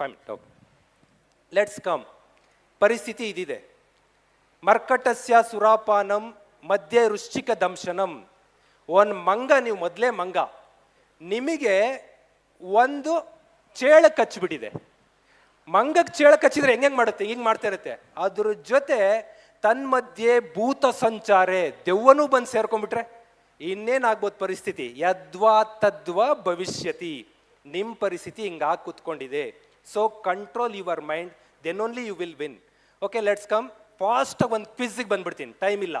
Let's come ಪರಿಸ್ಥಿತಿ ಇದಿದೆ. ಮರ್ಕಟಸ್ಯ ಸುರಾಪಾನಂ ಮಧ್ಯೆ ವೃಶ್ಚಿಕ ದಂಶನಂ. ಒಂದು ಮಂಗ, ನೀವು ಮೊದಲೇ ಮಂಗ. ನಿಮಗೆ ಒಂದು ಚೇಳ ಕಚ್ಚಿಬಿಟ್ಟಿದೆ ಮಂಗಕ್ಕೆ ಚೇಳ ಕಚ್ಚಿದ್ರೆ ಹೆಂಗೆ ಮಾಡುತ್ತೆ? ಹಿಂಗೆ ಮಾಡ್ತಾ ಇರುತ್ತೆ. ಅದ್ರ ಜೊತೆ ತನ್ಮಧ್ಯೆ ಭೂತ ಸಂಚಾರೆ, ದೆವ್ವನೂ ಬಂದು ಸೇರ್ಕೊಂಡ್ಬಿಟ್ರೆ ಇನ್ನೇನಾಗ್ಬೋದು ಪರಿಸ್ಥಿತಿ? ಯದ್ವಾ ತದ್ವಾ ಭವಿಷ್ಯತಿ. ನಿಮ್ಮ ಪರಿಸ್ಥಿತಿ ಹಿಂಗಾಗಿ ಕೂತ್ಕೊಂಡಿದೆ. So control your mind then only you will win okay let's come ಫಾಸ್ಟಾಗಿ ಒಂದು ಕ್ವಿಝಿಗೆ ಬಂದ್ಬಿಡ್ತೀನಿ. ಟೈಮ್ ಇಲ್ಲ.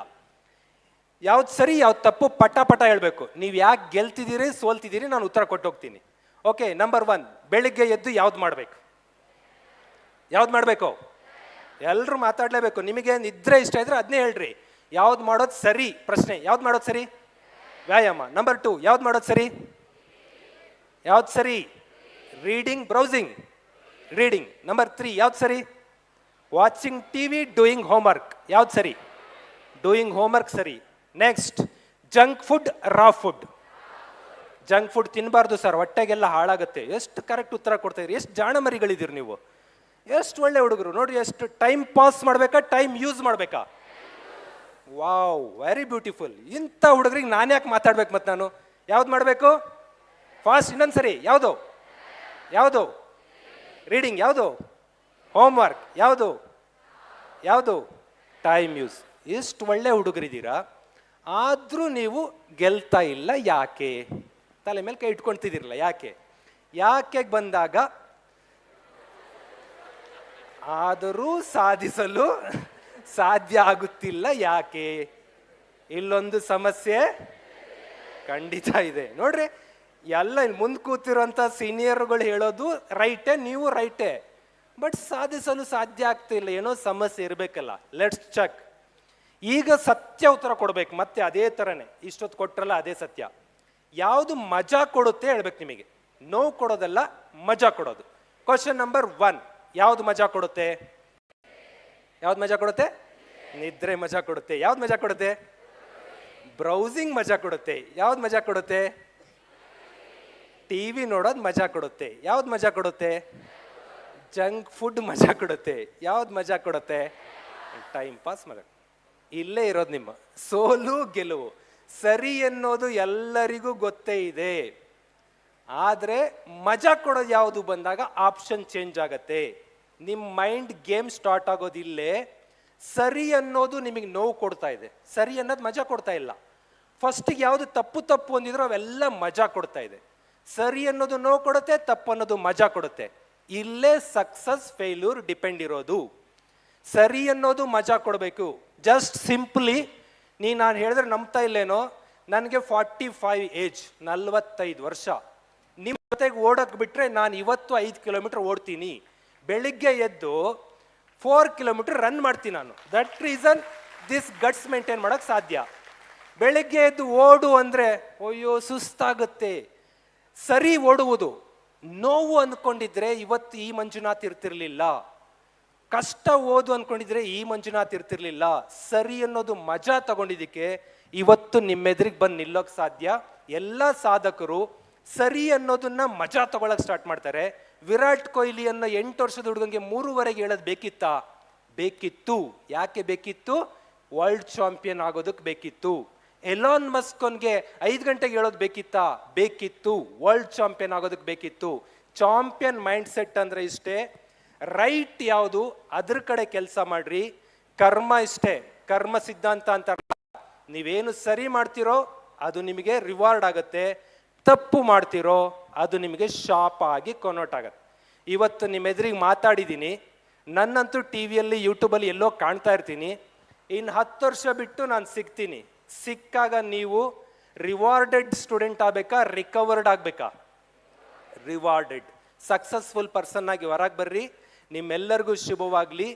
ಯಾವ್ದು ಸರಿ, ಯಾವ್ದು ತಪ್ಪು, ಪಟ ಪಟ ಹೇಳಬೇಕು. ನೀವು ಯಾಕೆ ಗೆಲ್ತಿದ್ದೀರಿ, ಸೋಲ್ತಿದ್ದೀರಿ, ನಾನು ಉತ್ತರ ಕೊಟ್ಟು ಹೋಗ್ತೀನಿ. ಓಕೆ ನಂಬರ್ ಒನ್ ಬೆಳಿಗ್ಗೆ ಎದ್ದು ಯಾವ್ದು ಮಾಡಬೇಕು? ಯಾವ್ದು ಮಾಡಬೇಕು? ಎಲ್ಲರೂ ಮಾತಾಡಲೇಬೇಕು. ನಿಮಗೆ ನಿದ್ರೆ ಇಷ್ಟ ಇದ್ರೆ ಅದನ್ನೇ ಹೇಳ್ರಿ. ಯಾವ್ದು ಮಾಡೋದು ಸರಿ? ಪ್ರಶ್ನೆ, ಯಾವ್ದು ಮಾಡೋದು ಸರಿ? ವ್ಯಾಯಾಮ. ನಂಬರ್ ಟು ಯಾವ್ದು ಮಾಡೋದು ಸರಿ? ಯಾವ್ದು ಸರಿ? Reading browsing reading number three ಯಾವ್ದು ಸರಿ? Watching T V doing homework ಯಾವ್ದು ಸರಿ? ಡೂಯಿಂಗ್ ಹೋಮ್ವರ್ಕ್ ಸರಿ. Next junk food raw food junk food ತಿನ್ನಬಾರ್ದು ಸರ್ ಹೊಟ್ಟೆಗೆಲ್ಲ ಹಾಳಾಗುತ್ತೆ. ಎಷ್ಟು ಕರೆಕ್ಟ್ ಉತ್ತರ ಕೊಡ್ತಾ ಇದ್ರಿ ಎಷ್ಟು ಜಾಣಮರಿಗಳಿದ್ದೀರಿ ನೀವು? ಎಷ್ಟು ಒಳ್ಳೆ ಹುಡುಗರು. ನೋಡ್ರಿ ಎಷ್ಟು ಟೈಮ್ ಪಾಸ್ ಮಾಡಬೇಕಾ ಟೈಮ್ ಯೂಸ್ ಮಾಡಬೇಕಾ? ವಾವ್ ವೆರಿ ಬ್ಯೂಟಿಫುಲ್ ಇಂಥ ಹುಡುಗರಿಗೆ ನಾನು ಯಾಕೆ ಮಾತಾಡ್ಬೇಕು ಮತ್ತೆ ನಾನು? ಯಾವ್ದು ಮಾಡಬೇಕು? ಫಾಸ್ಟ್ ಇನ್ನೊಂದು ಸರಿ ಯಾವುದು? ಯಾವುದು? ರೀಡಿಂಗ್ ಯಾವುದು? ಹೋಮ್ವರ್ಕ್ ಯಾವುದು? ಯಾವುದು? ಟೈಮ್ ಯೂಸ್ ಎಷ್ಟು ಒಳ್ಳೆ ಹುಡುಗರಿದ್ದೀರಾ? ಆದರೂ ನೀವು ಗೆಲ್ತಾ ಇಲ್ಲ ಯಾಕೆ? ತಲೆ ಮೇಲೆ ಕೈ ಇಟ್ಕೊಳ್ತಿದ್ದೀರಲ್ಲ, ಯಾಕೆ? ಯಾಕೆ ಬಂದಾಗ? ಆದರೂ ಸಾಧಿಸಲು ಸಾಧ್ಯ ಆಗುತ್ತಿಲ್ಲ ಯಾಕೆ? ಇಲ್ಲೊಂದು ಸಮಸ್ಯೆ ಖಂಡಿತ ಇದೆ. ನೋಡ್ರಿ ಎಲ್ಲ ಇಲ್ಲಿ ಮುಂದೆ ಕೂತಿರೋಂಥ ಸೀನಿಯರ್ಗಳು ಹೇಳೋದು ರೈಟೇ ನೀವು ರೈಟೇ ಬಟ್ ಸಾಧಿಸಲು ಸಾಧ್ಯ ಆಗ್ತಿಲ್ಲ ಏನೋ ಸಮಸ್ಯೆ ಇರಬೇಕಲ್ಲ. ಲೆಟ್ಸ್ ಚೆಕ್ ಈಗ ಸತ್ಯ ಉತ್ತರ ಕೊಡ್ಬೇಕು, ಮತ್ತೆ ಅದೇ ಥರನೇ ಇಷ್ಟೊತ್ತು ಕೊಟ್ಟರಲ್ಲ ಅದೇ ಸತ್ಯ. ಯಾವುದು ಮಜಾ ಕೊಡುತ್ತೆ ಹೇಳ್ಬೇಕು ನಿಮಗೆ. ನೋವು ಕೊಡೋದಲ್ಲ, ಮಜಾ ಕೊಡೋದು. ಕ್ವಶನ್ ನಂಬರ್ ಒನ್ ಯಾವ್ದು ಮಜಾ ಕೊಡುತ್ತೆ? ಯಾವ್ದು ಮಜಾ ಕೊಡುತ್ತೆ? ನಿದ್ರೆ ಮಜಾ ಕೊಡುತ್ತೆ. ಯಾವ್ದು ಮಜಾ ಕೊಡುತ್ತೆ? ಬ್ರೌಸಿಂಗ್ ಮಜಾ ಕೊಡುತ್ತೆ. ಯಾವ್ದು ಮಜಾ ಕೊಡುತ್ತೆ? ಟಿ ವಿ ನೋಡೋದು ಮಜಾ ಕೊಡುತ್ತೆ. ಯಾವ್ದು ಮಜಾ ಕೊಡುತ್ತೆ? ಜಂಕ್ ಫುಡ್ ಮಜಾ ಕೊಡುತ್ತೆ. ಯಾವ್ದು ಮಜಾ ಕೊಡುತ್ತೆ? ಟೈಮ್ ಪಾಸ್ ಮಜಾ ಇಲ್ಲೇ ಇರೋದು ನಿಮ್ಮ. ಸೋಲು ಗೆಲುವು. ಸರಿ ಅನ್ನೋದು ಎಲ್ಲರಿಗೂ ಗೊತ್ತೇ ಇದೆ. ಆದರೆ ಮಜಾ ಕೊಡೋದು ಯಾವುದು ಬಂದಾಗ ಆಪ್ಷನ್ ಚೇಂಜ್ ಆಗತ್ತೆ. ನಿಮ್ಮ ಮೈಂಡ್ ಗೇಮ್ ಸ್ಟಾರ್ಟ್ ಆಗೋದು ಇಲ್ಲೇ ಸರಿ ಅನ್ನೋದು ನಿಮಗೆ ನೋವು ಕೊಡ್ತಾ ಇದೆ. ಸರಿ ಅನ್ನೋದು ಮಜಾ ಕೊಡ್ತಾ ಇಲ್ಲ. ಫಸ್ಟಿಗೆ ಯಾವುದು ತಪ್ಪು ತಪ್ಪು ಅಂದಿದ್ರು ಅವೆಲ್ಲ ಮಜಾ ಕೊಡ್ತಾ ಇದೆ. ಸರಿ ಅನ್ನೋದು ನೋ ಕೊಡುತ್ತೆ, ತಪ್ಪು ಅನ್ನೋದು ಮಜಾ ಕೊಡುತ್ತೆ. ಇಲ್ಲೇ ಸಕ್ಸಸ್ ಫೇಲ್ಯೂರ್ ಡಿಪೆಂಡ್ ಇರೋದು. ಸರಿ ಅನ್ನೋದು ಮಜಾ ಕೊಡಬೇಕು. ಜಸ್ಟ್ ಸಿಂಪ್ಲಿ ನೀ ನಾನು ಹೇಳಿದ್ರೆ ನಂಬ್ತಾ ಇಲ್ಲೇನೋ, ನನಗೆ ಫಾರ್ಟಿ ಫೈವ್ ಏಜ್ ನಲ್ವತ್ತೈದು ವರ್ಷ. ನಿಮ್ಮ ಜೊತೆಗೆ ಓಡೋಕೆ ಬಿಟ್ರೆ ನಾನು ಇವತ್ತು ಐದು ಕಿಲೋಮೀಟರ್ ಓಡ್ತೀನಿ. ಬೆಳಿಗ್ಗೆ ಎದ್ದು ಫೋರ್ ಕಿಲೋಮೀಟರ್ ರನ್ ಮಾಡ್ತೀನಿ ನಾನು. That reason this guts maintain ಮಾಡೋಕ್ಕೆ ಸಾಧ್ಯ. ಬೆಳಿಗ್ಗೆ ಎದ್ದು ಓಡು ಅಂದರೆ, ಅಯ್ಯೋ, ಸುಸ್ತಾಗುತ್ತೆ. ಸರಿ ಓಡುವುದು. ನೋವು ಅಂದ್ಕೊಂಡಿದ್ರೆ ಇವತ್ತು ಈ ಮಂಜುನಾಥ್ ಇರ್ತಿರ್ಲಿಲ್ಲ. ಕಷ್ಟ ಓದು ಅಂದ್ಕೊಂಡಿದ್ರೆ ಈ ಮಂಜುನಾಥ್ ಇರ್ತಿರ್ಲಿಲ್ಲ. ಸರಿ ಅನ್ನೋದು ಮಜಾ ತಗೊಂಡಿದ್ದಕ್ಕೆ ಇವತ್ತು ನಿಮ್ಮೆದ್ರಿಗೆ ಬಂದು ನಿಲ್ಲೋಕ್ ಸಾಧ್ಯ? ಎಲ್ಲ ಸಾಧಕರು ಸರಿ ಅನ್ನೋದನ್ನ ಮಜಾ ತಗೊಳಕ್ ಸ್ಟಾರ್ಟ್ ಮಾಡ್ತಾರೆ. ವಿರಾಟ್ ಕೊಹ್ಲಿ ಅನ್ನೋ ಎಂಟು ವರ್ಷದ ಹುಡುಗಂಗೆ ಮೂರುವರೆಗೆ ಹೇಳೋದು ಬೇಕಿತ್ತಾ? ಬೇಕಿತ್ತು. ಯಾಕೆ ಬೇಕಿತ್ತು? ವರ್ಲ್ಡ್ ಚಾಂಪಿಯನ್ ಆಗೋದಕ್ಕೆ ಬೇಕಿತ್ತು. ಎಲಾನ್ ಮಸ್ಕೊನ್ಗೆ ಐದು ಗಂಟೆಗೆ ಹೇಳೋದು ಬೇಕಿತ್ತಾ? ಬೇಕಿತ್ತು. ವರ್ಲ್ಡ್ ಚಾಂಪಿಯನ್ ಆಗೋದಕ್ಕೆ ಬೇಕಿತ್ತು. ಚಾಂಪಿಯನ್ ಮೈಂಡ್ ಸೆಟ್ ಅಂದರೆ ಇಷ್ಟೇ ರೈಟ್ ಯಾವುದು, ಅದ್ರ ಕಡೆ ಕೆಲಸ ಮಾಡ್ರಿ. ಕರ್ಮ ಇಷ್ಟೇ. ಕರ್ಮ ಸಿದ್ಧಾಂತ ಅಂತ ನೀವೇನು ಸರಿ ಮಾಡ್ತಿರೋ, ಅದು ನಿಮಗೆ ರಿವಾರ್ಡ್ ಆಗುತ್ತೆ. ತಪ್ಪು ಮಾಡ್ತಿರೋ, ಅದು ನಿಮಗೆ ಶಾಪ ಆಗಿ ಕೊನೋಟ್ ಆಗುತ್ತೆ. ಇವತ್ತು ನಿಮ್ಮ ಎದುರಿಗೆ ಮಾತಾಡಿದ್ದೀನಿ ನನ್ನಂತೂ ಟಿ ವಿಯಲ್ಲಿ ಯೂಟ್ಯೂಬಲ್ಲಿ ಎಲ್ಲೋ ಕಾಣ್ತಾ ಇರ್ತೀನಿ. ಇನ್ನು ಹತ್ತು ವರ್ಷ ಬಿಟ್ಟು ನಾನು ಸಿಗ್ತೀನಿ. ಸಿಕ್ಕಾಗ ನೀವು ರಿವಾರ್ಡೆಡ್ ಸ್ಟೂಡೆಂಟ್ ಆಗಬೇಕಾ ರಿಕವರ್ಡ್ ಆಗಬೇಕಾ? ರಿವಾರ್ಡೆಡ್ ಸಕ್ಸಸ್ಫುಲ್ ಪರ್ಸನ್ ಆಗಿ ಹೊರಗೆ ಬರ್ರಿ. ನಿಮ್ಮೆಲ್ಲರಿಗೂ ಶುಭವಾಗಲಿ.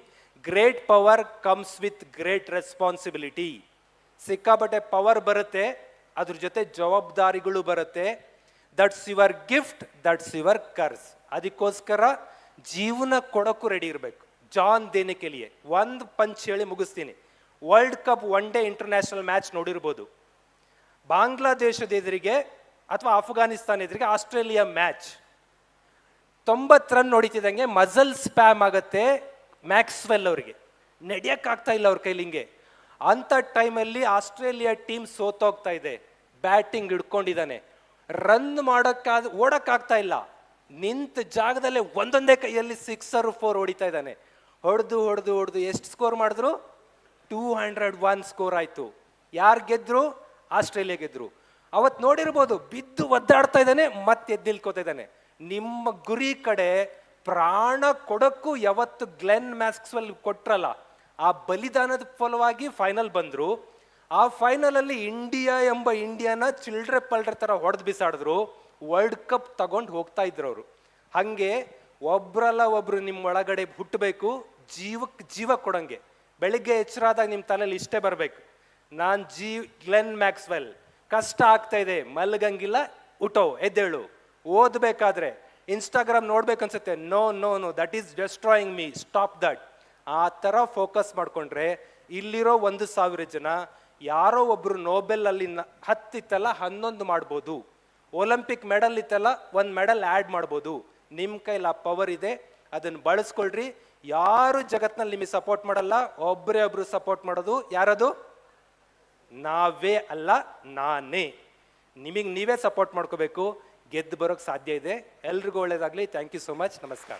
Great power comes with great responsibility ಸಿಕ್ಕಾಪಟ್ಟೆ ಪವರ್ ಬರುತ್ತೆ, ಅದ್ರ ಜೊತೆ ಜವಾಬ್ದಾರಿಗಳು ಬರುತ್ತೆ. That's your gift that's your curse ಅದಕ್ಕೋಸ್ಕರ ಜೀವನ ಕೊಡೋಕ್ಕೂ ರೆಡಿ ಇರಬೇಕು. ಜಾನ್ ದೇನಿಕೆಲಿಯೇ, ಒಂದು ಪಂಚ್ ಹೇಳಿ ಮುಗಿಸ್ತೀನಿ. World cup one day international match ನೋಡಿರ್ಬೋದು. ಬಾಂಗ್ಲಾದೇಶದ ಎದುರಿಗೆ ಅಥವಾ ಅಫ್ಘಾನಿಸ್ತಾನ್ ಎದುರಿಗೆ ಆಸ್ಟ್ರೇಲಿಯಾ ಮ್ಯಾಚ್ ತೊಂಬತ್ತು ರನ್ ಹೊಡಿತಿದ್ದಂಗೆ ಮಜಲ್ ಸ್ಪ್ಯಾಮ್ ಆಗುತ್ತೆ ಮ್ಯಾಕ್ಸ್ವೆಲ್ ಅವರಿಗೆ. ನಡೆಯೋಕ್ಕಾಗ್ತಾ ಇಲ್ಲ ಅವ್ರ ಕೈಲಿ ಹಿಂಗೆ. ಅಂಥ ಟೈಮಲ್ಲಿ ಆಸ್ಟ್ರೇಲಿಯಾ ಟೀಮ್ ಸೋತೋಗ್ತಾ ಇದೆ. ಬ್ಯಾಟಿಂಗ್ ಹಿಡ್ಕೊಂಡಿದ್ದಾನೆ. ರನ್ ಮಾಡೋಕ್ಕಾದ ಓಡೋಕ್ಕಾಗ್ತಾ ಇಲ್ಲ. ನಿಂತ ಜಾಗದಲ್ಲೇ ಒಂದೊಂದೇ ಕೈಯಲ್ಲಿ ಸಿಕ್ಸರ್ ಫೋರ್ ಹೊಡಿತಾ ಇದ್ದಾನೆ. ಹೊಡೆದು ಹೊಡೆದು ಹೊಡೆದು, ಎಷ್ಟು ಸ್ಕೋರ್ ಮಾಡಿದ್ರು? ಟೂ ಹಂಡ್ರೆಡ್ ಒನ್ ಸ್ಕೋರ್ ಆಯಿತು. ಯಾರು ಗೆದ್ರು? ಆಸ್ಟ್ರೇಲಿಯಾ ಗೆದ್ರು. ಅವತ್ತು ನೋಡಿರ್ಬೋದು, ಬಿದ್ದು ಒದ್ದಾಡ್ತಾ ಇದ್ದಾನೆ, ಮತ್ತೆ ಎದ್ದಿಲ್ಕೋತಾ ಇದ್ದಾನೆ. ನಿಮ್ಮ ಗುರಿ ಕಡೆ ಪ್ರಾಣ ಕೊಡಕ್ಕೂ ಯಾವತ್ತು ಗ್ಲೆನ್ ಮ್ಯಾಕ್ಸ್ವೆಲ್ ಕೊಟ್ರಲ್ಲ, ಆ ಬಲಿದಾನದ ಫಲವಾಗಿ ಫೈನಲ್ ಬಂದ್ರು. ಆ ಫೈನಲಲ್ಲಿ ಇಂಡಿಯಾ ಎಂಬ ಇಂಡಿಯಾನ ಚಿಲ್ಡ್ರೆ ಪಲ್ಡ್ರೆ ಥರ ಹೊಡೆದು ಬಿಸಾಡಿದ್ರು. ವರ್ಲ್ಡ್ ಕಪ್ ತಗೊಂಡು ಹೋಗ್ತಾ ಇದ್ರು ಅವರು. ಹಾಗೆ ಒಬ್ರಲ್ಲ ಒಬ್ರು ನಿಮ್ಮ ಒಳಗಡೆ ಹುಟ್ಟಬೇಕು ಜೀವಕ್ಕೆ ಜೀವ ಕೊಡಂಗೆ. ಬೆಳಿಗ್ಗೆ ಎಚ್ಚರಾದಾಗ ನಿಮ್ಮ ತಲೆಯಲ್ಲಿ ಇಷ್ಟೇ ಬರಬೇಕು. ನಾನು ಜಿ, ಗ್ಲೆನ್ ಮ್ಯಾಕ್ಸ್ವೆಲ್. ಕಷ್ಟ ಆಗ್ತಾ ಇದೆ, ಮಲ್ಗಂಗಿಲ್ಲ ಉಟೋ ಎದ್ದೇಳು. ಓದಬೇಕಾದ್ರೆ Instagram ನೋಡ್ಬೇಕನ್ಸುತ್ತೆ. No no no, that is destroying me. Stop that. ಆ ಥರ ಫೋಕಸ್ ಮಾಡಿಕೊಂಡ್ರೆ ಇಲ್ಲಿರೋ ಒಂದು ಸಾವಿರ ಜನ ಯಾರೋ ಒಬ್ಬರು ನೋಬೆಲ್ ಅಲ್ಲಿ ನ- ಹತ್ತಿತ್ತಲ್ಲ, ಹನ್ನೊಂದು ಮಾಡ್ಬೋದು. ಒಲಿಂಪಿಕ್ ಮೆಡಲ್ ಇತ್ತಲ್ಲ, ಒಂದು ಮೆಡಲ್ ಆ್ಯಡ್ ಮಾಡ್ಬೋದು. ನಿಮ್ಮ ಕೈಲಿ ಆ ಪವರ್ ಇದೆ ಅದನ್ನು ಬಳಸ್ಕೊಳ್ರಿ. ಯಾರು ಜಗತ್ನಲ್ಲಿ ನಿಮಗೆ ಸಪೋರ್ಟ್ ಮಾಡಲ್ಲ ಒಬ್ಬರೇ ಒಬ್ರು ಸಪೋರ್ಟ್ ಮಾಡೋದು ಯಾರದು? ನಾವೇ ಅಲ್ಲ, ನಾನೇ. ನಿಮಗೆ ನೀವೇ ಸಪೋರ್ಟ್ ಮಾಡ್ಕೋಬೇಕು, ಗೆದ್ದು ಬರೋಕ್ಕೆ ಸಾಧ್ಯ ಇದೆ. ಎಲ್ರಿಗೂ ಒಳ್ಳೇದಾಗಲಿ. ಥ್ಯಾಂಕ್ ಯು ಸೋ ಮಚ್ ನಮಸ್ಕಾರ.